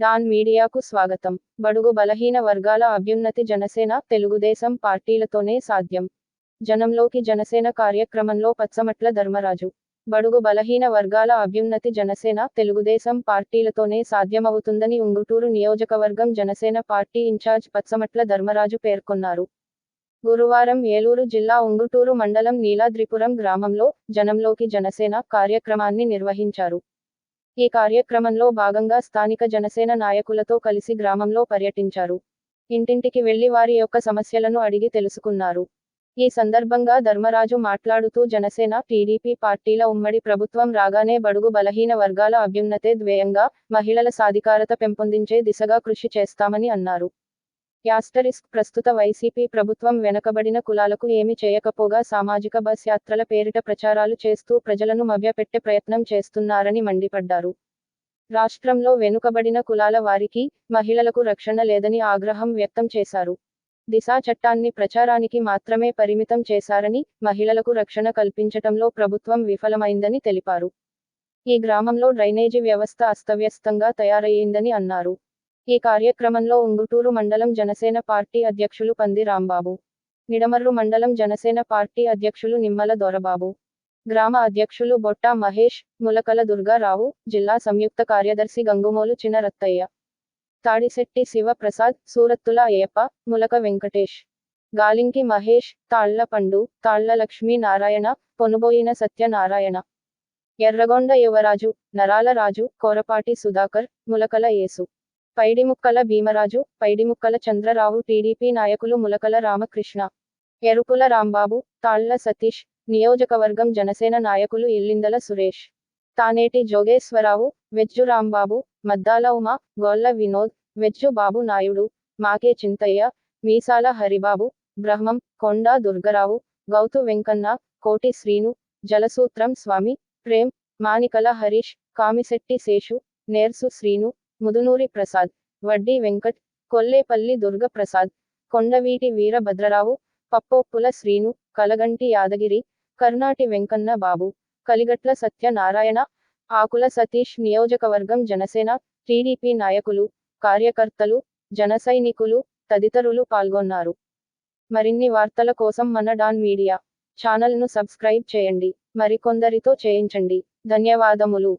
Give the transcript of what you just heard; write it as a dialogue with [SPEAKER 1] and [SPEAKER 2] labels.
[SPEAKER 1] Don మీడియాకు స్వాగతం. బడుగు బలహీన వర్గాల అభ్యున్నతి జనసేన తెలుగుదేశం పార్టీలతోనే సాధ్యం. జనంలోకి జనసేన కార్యక్రమంలో పచ్చమట్ల ధర్మరాజు. బడుగు బలహీన వర్గాల అభ్యున్నతి జనసేన తెలుగుదేశం పార్టీలతోనే సాధ్యమవుతుందని ఉంగుటూరు నియోజకవర్గం జనసేన పార్టీ ఇన్ఛార్జ్ పచ్చమట్ల ధర్మరాజు పేర్కొన్నారు. గురువారం ఏలూరు జిల్లా ఉంగుటూరు మండలం నీలాద్రిపురం గ్రామంలో జనంలోకి జనసేన కార్యక్రమాన్ని నిర్వహించారు. ఈ కార్యక్రమంలో భాగంగా స్థానిక జనసేన నాయకులతో కలిసి గ్రామంలో పర్యటించారు. ఇంటింటికి వెళ్ళి వారి యొక్క సమస్యలను అడిగి తెలుసుకున్నారు. ఈ సందర్భంగా ధర్మరాజు మాట్లాడుతూ జనసేన టీడీపీ పార్టీల ఉమ్మడి ప్రభుత్వం రాగానే బడుగు బలహీన వర్గాల అభ్యున్నతే ధ్యేయంగా మహిళల సాధికారత పెంపొందించే దిశగా కృషి చేస్తామని అన్నారు. యాస్టరిస్క్ ప్రస్తుత వైసీపీ ప్రభుత్వం వెనకబడిన కులాలకు ఏమి చేయకపోగా సామాజిక బస్ యాత్రల పేరిట ప్రచారాలు చేస్తూ ప్రజలను మభ్యపెట్టే ప్రయత్నం చేస్తున్నారని మండిపడ్డారు. రాష్ట్రంలో వెనుకబడిన కులాల వారికి మహిళలకు రక్షణ లేదని ఆగ్రహం వ్యక్తం చేశారు. దిశా చట్టాన్ని ప్రచారానికి మాత్రమే పరిమితం చేశారని మహిళలకు రక్షణ కల్పించటంలో ప్రభుత్వం విఫలమైందని తెలిపారు. ఈ గ్రామంలో డ్రైనేజీ వ్యవస్థ అస్తవ్యస్తంగా తయారయ్యిందని అన్నారు. ఈ కార్యక్రమంలో ఉంగుటూరు మండలం జనసేన పార్టీ అధ్యక్షులు పంది రాంబాబు నిడమర్రు మండలం జనసేన పార్టీ అధ్యక్షులు నిమ్మల దొరబాబు గ్రామ అధ్యక్షులు బొట్ట మహేష్ ములకల దుర్గారావు జిల్లా సంయుక్త కార్యదర్శి గంగుమోలు చినరత్తయ్య తాడిశెట్టి శివప్రసాద్ సూరత్తుల అయ్యప్ప ములక వెంకటేష్ గాలింకి మహేష్ తాళ్ళ పండు తాళ్ళ లక్ష్మీ నారాయణ పొనుబోయిన సత్యనారాయణ ఎర్రగొండ యువరాజు నరాల రాజు కోరపాటి సుధాకర్ ములకల యేసు. పైడిముక్కల భీమరాజు పైడిముక్కల చంద్రరావు టీడీపీ నాయకులు ములకల రామకృష్ణ ఎరుపుల రాంబాబు తాళ్ళ సతీష్ నియోజకవర్గం జనసేన నాయకులు ఇల్లిందల సురేష్ తానేటి జోగేశ్వరరావు వెజ్జు రాంబాబు మద్దాల ఉమా గొల్ల వినోద్ వెజ్జు బాబు నాయుడు మాకే చింతయ్య మీసాల హరిబాబు బ్రహ్మం కొండా దుర్గరావు గౌతు వెంకన్న కోటి శ్రీను జలసూత్రం స్వామి ప్రేమ్ మానికల హరీష్ కామిశెట్టి శేషు నేర్సు శ్రీను ముదునూరి ప్రసాద్ వడ్డీ వెంకట్ కొల్లేపల్లి దుర్గప్రసాద్ కొండవీటి వీరభద్రరావు పప్పోప్పుల శ్రీను కలగంటి యాదగిరి కర్నాటి వెంకన్న బాబు కలిగట్ల సత్యనారాయణ ఆకుల సతీష్ నియోజకవర్గం జనసేన టీడీపీ నాయకులు కార్యకర్తలు జనసైనికులు తదితరులు పాల్గొన్నారు. మరిన్ని వార్తల కోసం మన డాన్ మీడియా ఛానల్ను సబ్స్క్రైబ్ చేయండి. మరికొందరితో చేయించండి. ధన్యవాదములు.